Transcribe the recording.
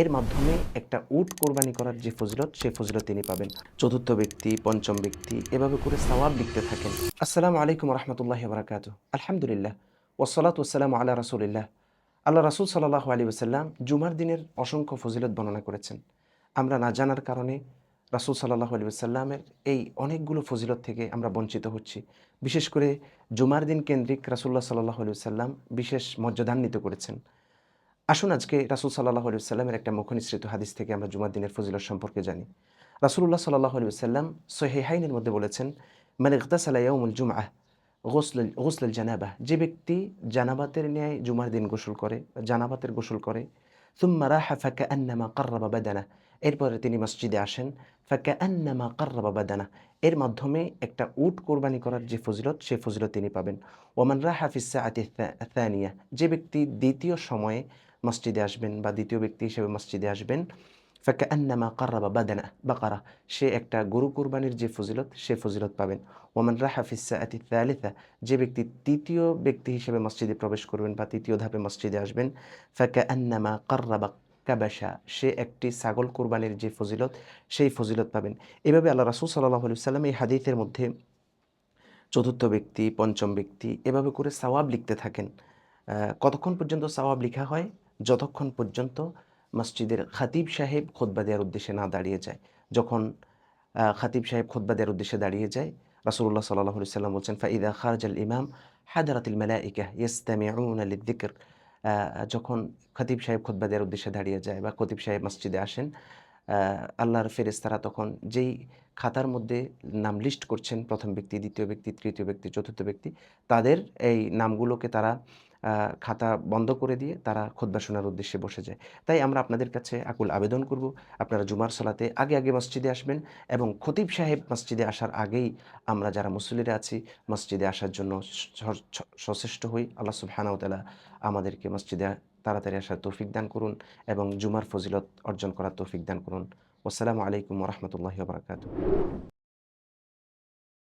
এর মাধ্যমে একটা উট কোরবানি করার যে ফজিলত, সে ফজিলত তিনি পাবেন। চতুর্থ ব্যক্তি, পঞ্চম ব্যক্তি, এভাবে করে সওয়াব লিখতে থাকেন। আসসালামু আলাইকুম রহমতুল্লাহ বারাকাতু। আলহামদুলিল্লাহ। ওসলাত ওসালাম আল্লাহ রাসুলিল্লাহ। আল্লাহ রাসুল সাল্লাহ আলী ওসাল্লাম জুমার দিনের অসংখ্য ফজিলত বর্ণনা করেছেন। আমরা না জানার কারণে রাসুল সাল্লাহ আলী সাল্লামের এই অনেকগুলো ফজিলত থেকে আমরা বঞ্চিত হচ্ছি। বিশেষ করে জুমার দিন কেন্দ্রিক রাসুল্লাহ সাল্লাহ আলী সাল্লাম বিশেষ মর্যাদান্বিত করেছেন। আসুন আজকে রাসুল সাল্লাহ সাল্লামের একটা মুখনিসৃত হাদিস থেকে আমরা জুমার দিনের ফজিলত সম্পর্কে জানি। রাসুল্লাহ সাল্লাহ আলী সাল্লাম সোহেহাইনের মধ্যে বলেছেন মানে ইকতাসালাইয়াউমুল জুমআ গোসল গোসল জানাবাহ। যে ব্যক্তি জানাবাতের ন্যায় জুমার দিন গোসল করে, জানাবাতের গোসল করে, সুম্মা রাহা ফাকা আন্নামা কার্রাবা বাদানা। এরপরে তিনি মসজিদে আসেন ফাকা আন্নামা কার্রাবা বাদানা। এর মাধ্যমে একটা উট কোরবানি করার যে ফজিলত, সে ফজিলত তিনি পাবেন। ওমান রাহা ফিসা আতি যে ব্যক্তি দ্বিতীয় সময়ে মসজিদে আসবেন বা দ্বিতীয় ব্যক্তি হিসেবে মসজিদে আসবেন। ফাঁকা আন্নামা কার্রাবা বাদানা, বাকারা, সে একটা গরু কুরবানির যে ফজিলত, সে ফজিলত পাবেন। ওমান রাহা ফিসা আতি তালিথা যে ব্যক্তি তৃতীয় ব্যক্তি হিসেবে মসজিদে প্রবেশ করবেন বা তৃতীয় ধাপে মসজিদে আসবেন ফাঁকা আন্নামা কার্রাবা কাবাসা সে একটি ছাগল কুরবানির যে ফজিলত, সেই ফজিলত পাবেন। এভাবে আল্লাহ রাসুল সাল্লাহ আলু সাল্লাম এই হাদিসের মধ্যে চতুর্থ ব্যক্তি, পঞ্চম ব্যক্তি এভাবে করে সওয়াব লিখতে থাকেন। কতক্ষণ পর্যন্ত সওয়াব লেখা হয়? যতক্ষণ পর্যন্ত মসজিদের খাতিব সাহেব খোদবা দেওয়ার উদ্দেশ্যে না দাঁড়িয়ে যায়, যখন খাতিব সাহেব খোদবা দেওয়ার উদ্দেশ্যে দাঁড়িয়ে যায় রাসুল্লাহ সাল্লাহ সাল্লাম বলছেন, ফাইদা খারজ আল ইমাম হাদারাতিল মালাইকা ইস্তামিউন আলী দিকর যখন খতিব সাহেব খোদবা দেওয়ার উদ্দেশ্যে দাঁড়িয়ে যায় বা খতিব সাহেব মসজিদে আসেন আল্লাহর ফেরেস্তারা তখন যেই খাতার মধ্যে নাম লিস্ট করছেন, প্রথম ব্যক্তি, দ্বিতীয় ব্যক্তি, তৃতীয় ব্যক্তি, চতুর্থ ব্যক্তি, তাদের এই নামগুলোকে তারা খাতা বন্ধ করে দিয়ে তারা খোদবা শোনার উদ্দেশ্যে বসে যায়। তাই আমরা আপনাদের কাছে আকুল আবেদন করব, আপনারা জুমার সালাতে আগে আগে মসজিদে আসবেন এবং খতিব সাহেব মসজিদে আসার আগেই আমরা যারা মুসলিরা আছি, মসজিদে আসার জন্য সচেষ্ট হই। আল্লাহ সুবহানাহু আমাদেরকে মসজিদে তাড়াতাড়ি আসার তৌফিক দান করুন এবং জুমার ফজিলত অর্জন করার তৌফিক দান করুন। আসসালামু আলাইকুম রহমতুল্লাহ বারকাত